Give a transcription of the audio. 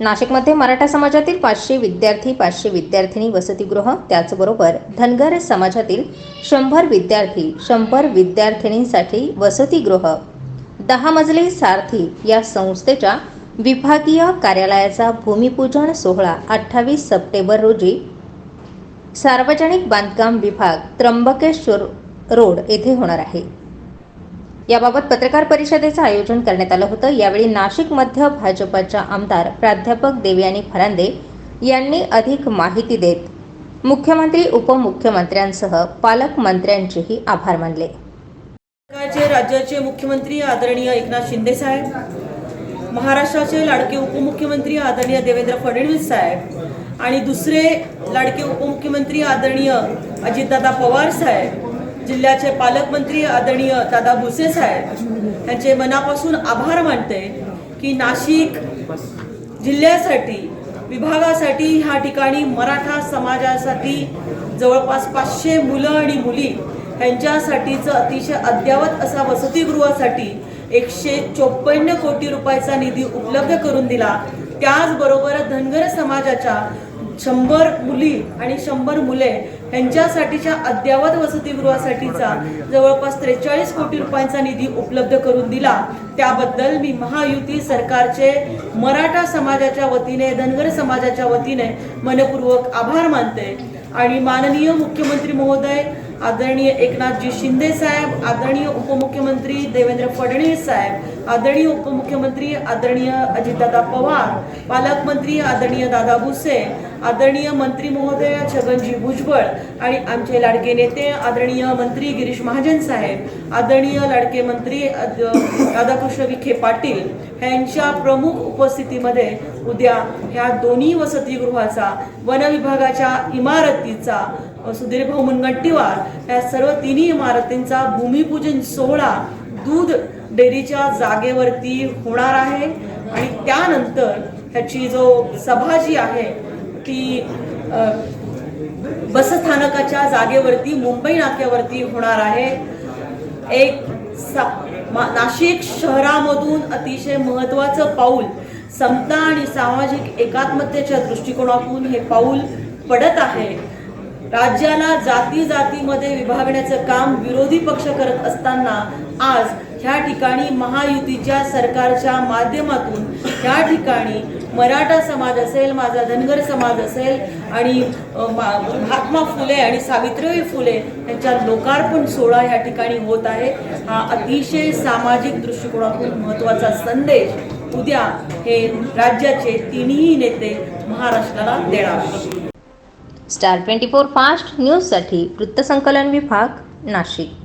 नाशिकमध्ये मराठा समाजातील पाचशे विद्यार्थी पाचशे विद्यार्थिनी वसतिगृह त्याचबरोबर धनगर समाजातील शंभर विद्यार्थी शंभर विद्यार्थिनींसाठी वसतिगृह. दहा मजली सारथी या संस्थेच्या विभागीय कार्यालयाचा भूमिपूजन सोहळा अठ्ठावीस सप्टेंबर रोजी सार्वजनिक बांधकाम विभाग त्र्यंबकेश्वर रोड येथे होणार आहे. याबाबत पत्रकार परिषदेचं आयोजन करण्यात आलं होतं. यावेळी नाशिक मध्य भाजपच्या आमदार प्राध्यापक देवयानी फरांदे यांनी अधिक माहिती देत मुख्यमंत्री उपमुख्यमंत्र्यांसह पालकमंत्र्यांचेही आभार मानले. राज्याचे मुख्यमंत्री आदरणीय एकनाथ शिंदे साहेब महाराष्ट्राचे लाडके उपमुख्यमंत्री आदरणीय देवेंद्र फडणवीस साहेब आणि दुसरे लाडके उपमुख्यमंत्री आदरणीय अजितदादा पवार साहेब जिल्ह्याचे पालकमंत्री आदरणीय दादा भुसे साहेब यांचे मनापासून आभार मानते की नाशिक जिल्ह्यासाठी विभागासाठी ह्या ठिकाणी मराठा समाजासाठी जवळपास पाचशे मुलं आणि मुली ह्यांच्यासाठीचं अतिशय अद्ययावत असा वसतिगृहासाठी एकशे चोपन्न कोटी रुपयाचा निधी उपलब्ध करून दिला. त्याचबरोबर धनगर समाजाच्या शंभर मुली आणि शंभर मुले यांच्यासाठीच्या अद्ययावत वसतिगृहासाठीचा जवळपास त्रेचाळीस कोटी रुपयांचा निधी उपलब्ध करून दिला. त्याबद्दल मी महायुती सरकारचे मराठा समाजाच्या वतीने धनगर समाजाच्या वतीने मनपूर्वक आभार मानते. आणि माननीय मुख्यमंत्री महोदय आदरणीय एकनाथजी शिंदे साहेब आदरणीय उपमुख्यमंत्री देवेंद्र फडणवीस साहेब आदरणीय उपमुख्यमंत्री आदरणीय अजितदादा पवार पालकमंत्री आदरणीय दादा भुसे आदरणीय मंत्री महोदय छगनजी भुजबळ आणि आमचे लाडके नेते आदरणीय मंत्री गिरीश महाजन साहेब आदरणीय लाडके मंत्री राधाकृष्ण विखे पाटील यांच्या प्रमुख उपस्थितीमध्ये उद्या ह्या दोन्ही वसतिगृहाचा वन विभागाच्या इमारतीचा सुधीर भाऊ मुनगंटीवार या सर्व तिन्ही इमारतींचा भूमिपूजन सोहळा दूध डेअरीच्या जागेवरती होणार आहे. आणि त्यानंतर ह्याची जो सभा जी आहे की बसस्थानकाच्या जागेवरती मुंबई नाक्यावरती होणार आहे एक सा- मा- नाशिक शहरामधून अतिशय महत्वाचं पाऊल. समता आणि सामाजिक एकात्मतेच्या दृष्टिकोनातून हे पाऊल पडत आहे. राज्याला जाती जातीमध्ये विभागण्याचं काम विरोधी पक्ष करत असताना आज ह्या ठिकाणी महायुतीच्या सरकारच्या माध्यमातून ह्या ठिकाणी मराठा समाज असेल माझा धनगर समाज असेल आणि मा- महात्मा फुले आणि सावित्रीबाई फुले यांच्या लोकार्पण सोहळा या ठिकाणी होत आहे. हा अतिशय सामाजिक दृष्टिकोनातून महत्त्वाचा संदेश उद्या हे राज्याचे तिन्ही नेते महाराष्ट्राला देणार स्टार ट्वेंटी फोर फास्ट न्यूजसाठी वृत्तसंकलन विभाग नाशिक.